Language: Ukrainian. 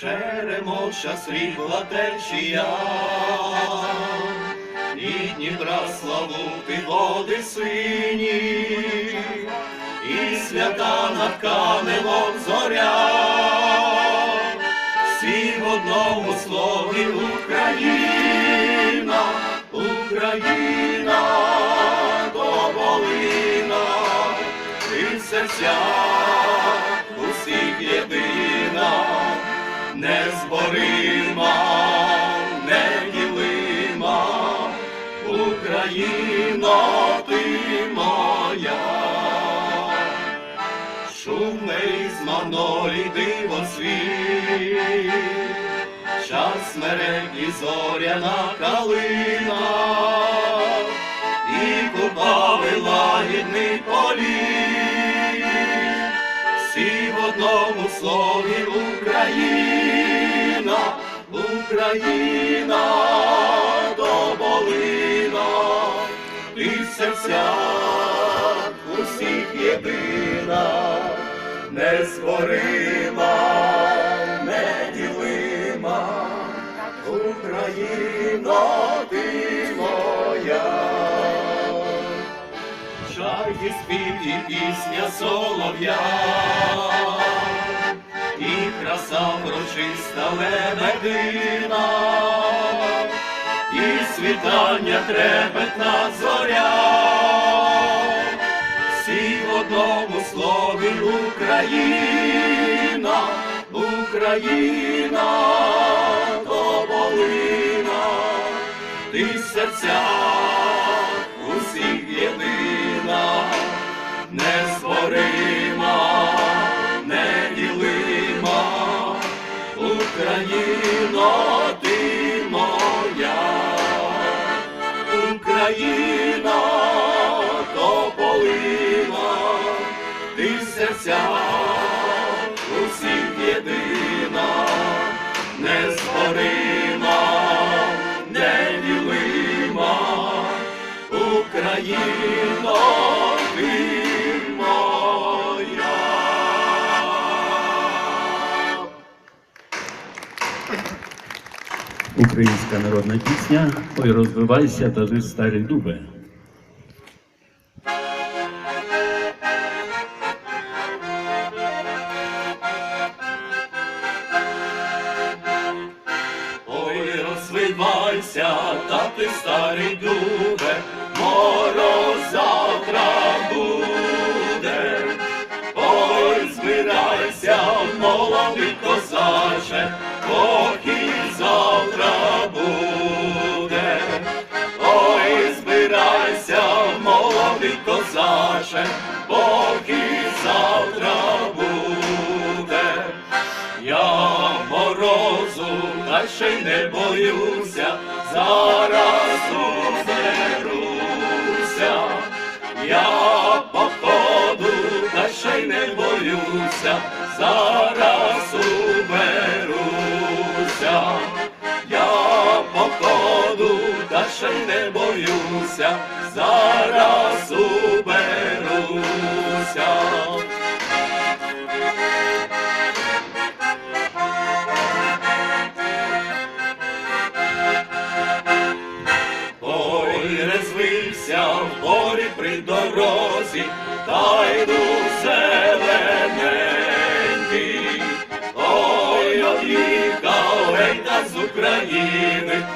Черемоша срібла течія, і Дніпра славути води сині, і свята над Каневом зоря, всі в одному слові Україна, Україна, Доболина, і в серцях усіх єдина, незборима, неділима, Україно, ти моя. Шумний з манолі диво світ, час смерек і зоряна калина, і купави лагідний полі, всі в одному слові Україна, Україна, доболина, ти в серцях усіх єдина, незборима, неділима, Україно, ти Чайки спів і пісня солов'я, і краса врочиста лебедина, і світання трепетна зоря, всі в одному слові Україна, Україна, Україна, Тополина, ти серця усіх єдина, незборима, неділима, Україна ти Українська народна пісня Ой, розвивайся, даже старі дуби. Ой, розвивайся, та ти старий дубе, мороз завтра буде. Ой, збирайся, молодий козаче, поки козаче, поки завтра буде. Я морозу, та ще й не боюся, зараз уберуся. Я походу, та ще й не боюся, зараз уберуся. Я походу, та ще не боюся, зараз уберуся. Ой, полі при дорозі, та йду зелененький. Ой, од'їхав геть з України,